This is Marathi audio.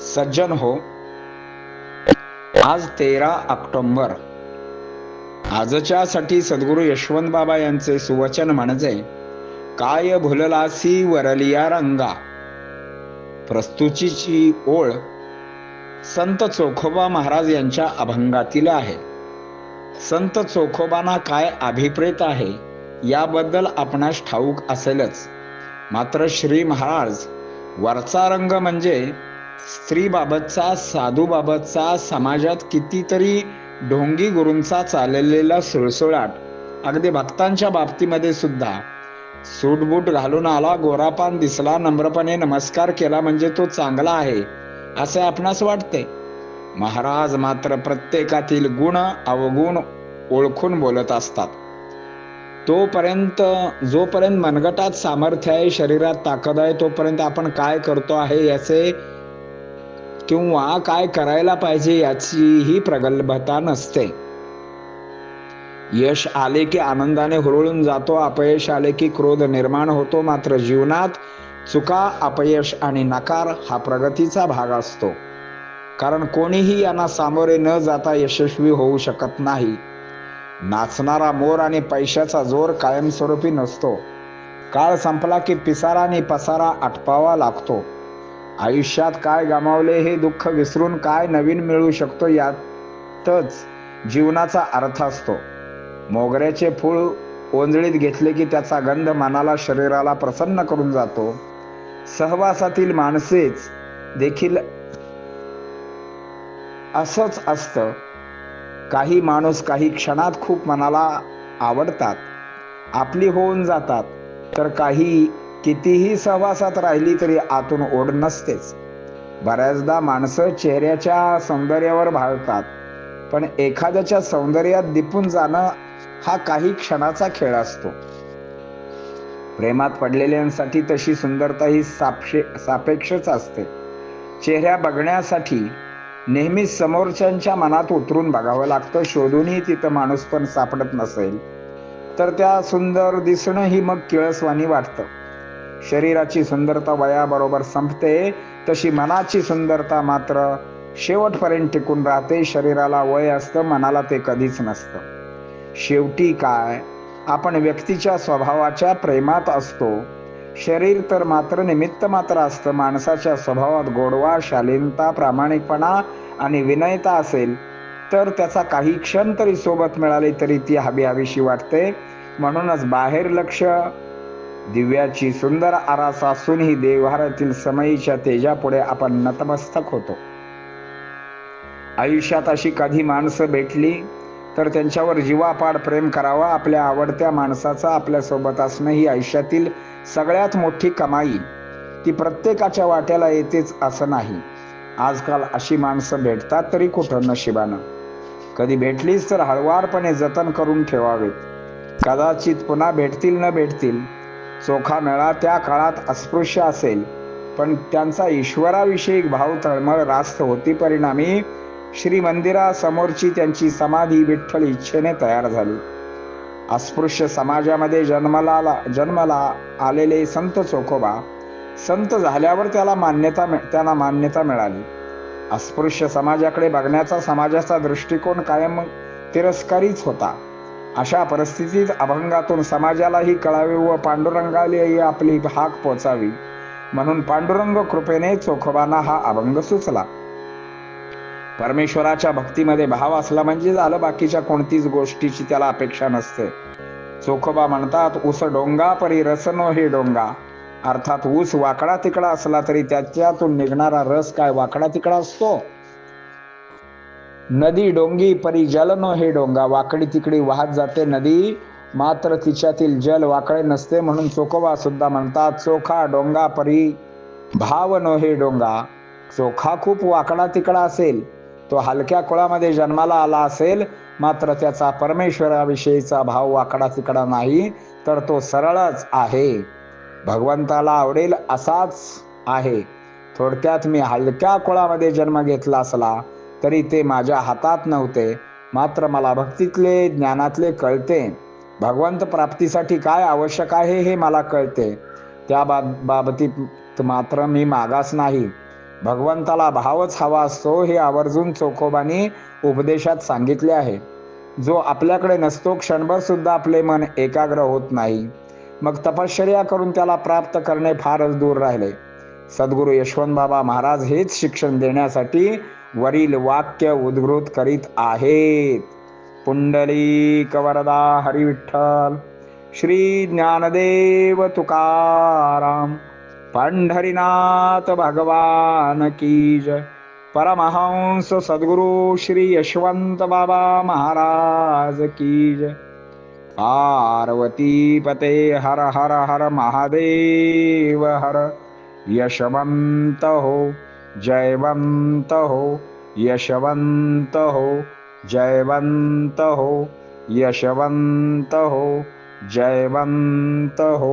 सज्जन हो. आज तेरा ऑक्टोंबर. आजच्या साठी सद्गुरु यशवंत बाबा यांचे सुवचन म्हणजे काय भुललासी वरलिया रंगा. प्रस्तुतीची ओळ संत चोखोबा महाराज यांच्या अभंगातील आहे. संत चोखोबांना काय अभिप्रेत आहे याबद्दल आपणास ठाऊक असेलच. मात्र श्री महाराज वरचा रंग म्हणजे स्त्रीबाबतचा साधूबाबतचा समाजात कितीतरी ढोंगी गुरूंचा चाललेला सुळसुळाट. अगदी भक्तांच्या बाबतीमध्ये सुद्धा. सूटबूट घालून आला गोरापान दिसला नम्रपणे नमस्कार केला म्हणजे तो चांगला आहे असे आपणास वाटते? महाराज मात्र प्रत्येकातील गुण अवगुण ओळखून बोलत असतात. तोपर्यंत जोपर्यंत मनगटात सामर्थ्य आहे शरीरात ताकद आहे तोपर्यंत आपण काय करतो आहे याचे किंवा काय करायला पाहिजे याचीही प्रगल्भता नसते. यश आले की आनंदाने हुरळून जातो अपयश आले की क्रोध निर्माण होतो मात्र जीवनात चुका अपयश आणि नकार हा प्रगतीचा भाग असतो. कारण कोणीही यांना सामोरे न जाता यशस्वी होऊ शकत नाही. नाचणारा मोर आणि पैशाचा जोर कायमस्वरूपी नसतो. काळ संपला की पिसारा आणि पसारा आटपावा लागतो. आयुष्यात काय गमावले हे दुःख विसरून काय नवीन मिळू शकतो यातच जीवनाचा अर्थ असतो. मोगऱ्याचे फूळ ओंजळीत घेतले की त्याचा गंध मनाला शरीराला प्रसन्न करून जातो. सहवासातील माणसेच देखील असंच असतं. काही माणूस काही क्षणात खूप मनाला आवडतात. आपली होऊन जातात तर काही कितीही सहवासात राहिली तरी आतून ओढ नसतेच. बऱ्याचदा माणसं चेहऱ्याच्या सौंदर्यावर भाळतात पण एखाद्याच्या सौंदर्यात दिपून जाणं हा काही क्षणाचा खेळ असतो. प्रेमात पडलेल्यांसाठी तशी सुंदरता ही सापशे सापेक्षच असते. चेहऱ्या बघण्यासाठी नेहमीच समोरच्यांच्या मनात उतरून बघावं लागतं. शोधूनही तिथं माणूस पण सापडत नसेल तर त्या सुंदर दिसणं ही मग किळसवाणी वाटतं. शरीराची सुंदरता वयाबरोबर संपते तशी मनाची सुंदरता मात्र शेवटपर्यंत टिकून राहते. शरीराला वय असतं मनाला ते कधीच नसतं. शेवटी काय? आपण व्यक्तीच्या स्वभावाच्या प्रेमात असतो. शरीर तर मात्र निमित्त मात्र असतं. माणसाच्या स्वभावात गोडवा शालीनता प्रामाणिकपणा आणि विनयता असेल तर त्याचा काही क्षण तरी सोबत मिळाली तरी ती हवी हवीशी वाटते. म्हणूनच बाहेर लक्ष दिव्याची सुंदर आरास असूनही देवहारातील समयीच्या तेजापुढे आपण नतमस्तक होतो. आयुष्यात अशी कधी माणसं भेटली तर त्यांच्यावर जीवापाड प्रेम करावा आपल्या आवडत्या माणसाचा आपल्यासोबत असणं ही आयुष्यातील सगळ्यात मोठी कमाई. ती प्रत्येकाच्या वाट्याला येतेच असं नाही. आजकाल अशी माणसं भेटतात तरी कुठं नशिबानं. कधी भेटलीच तर हळवारपणे जतन करून ठेवावेत. कदाचित पुन्हा भेटतील न भेटतील चोखा मेळा त्या काळात अस्पृश्य असेल पण त्यांचा ईश्वराविषयी भाव तळमळ रास्त होती परिणामी श्री मंदिरासमोरची त्यांची समाधी विठ्ठल इच्छेने तयार झाली. अस्पृश्य समाजामध्ये जन्मला जन्माला आलेले संत चोखोबा संत झाल्यावर त्याला मान्यता त्यांना मान्यता मिळाली. अस्पृश्य समाजाकडे बघण्याचा समाजाचा दृष्टिकोन कायम तिरस्कारीच होता. अशा परिस्थितीत अभंगातून समाजालाही कळावे व पांडुरंगालाही आपली हाक पोचावी. म्हणून पांडुरंग कृपेने चोखोबांना हा अभंग सुचला. परमेश्वराच्या भक्तीमध्ये भाव असला म्हणजे झालं बाकीच्या कोणतीच गोष्टीची त्याला अपेक्षा नसते. चोखोबा म्हणतात उस डोंगा परी रसनो हे डोंगा. अर्थात ऊस वाकडा तिकडा असला तरी त्याच्यातून निघणारा रस काय वाकडा तिकडा असतो? नदी डोंगी परी जल नो हे डोंगा. वाकडी तिकडी वाहत जाते नदी. मात्र तिच्यातील जल वाकडे नसते म्हणून चोखोबा सुद्धा म्हणतात चोखा डोंगा परी भाव नो हे डोंगा. चोखा खूप वाकडा तिकडा असेल तो हलक्या कुळामध्ये जन्माला आला असेल मात्र त्याचा परमेश्वराविषयीचा भाव वाकडा तिकडा नाही तर तो सरळच आहे. भगवंताला आवडेल असाच आहे. थोडक्यात मी हलक्या कुळामध्ये जन्म घेतला असला तरी ते माझ्या हातात नव्हते. मात्र मला भक्तीतले ज्ञानातले कळते. भगवंत प्राप्तीसाठी काय आवश्यक आहे हे मला कळते. त्या बाब बाबतीत मात्र मी मागास नाही. भगवंताला भावच हवा असतो हे आवर्जून चोखोबानी उपदेशात सांगितले आहे. जो आपल्याकडे नसतो क्षणभर सुद्धा आपले मन एकाग्र होत नाही. मग तपश्चर्या करून त्याला प्राप्त करणे फारच दूर राहिले. सद्गुरू यशवंत बाबा महाराज हेच शिक्षण देण्यासाठी वरील वाक्य उद्गृत करीत आहेत. पुंडलिक वरदा हरिविठ्ठल श्री ज्ञानदेव तुकाराम पंढरीनाथ भगवान की जय. परमहंस सद्गुरु श्री यशवंत बाबा महाराज की जय. पार्वती पते हर हर हर महादेव हर यशवंत हो. जयवन्तः यशवन्तः जयवन्तः यशवन्तः जयवन्तः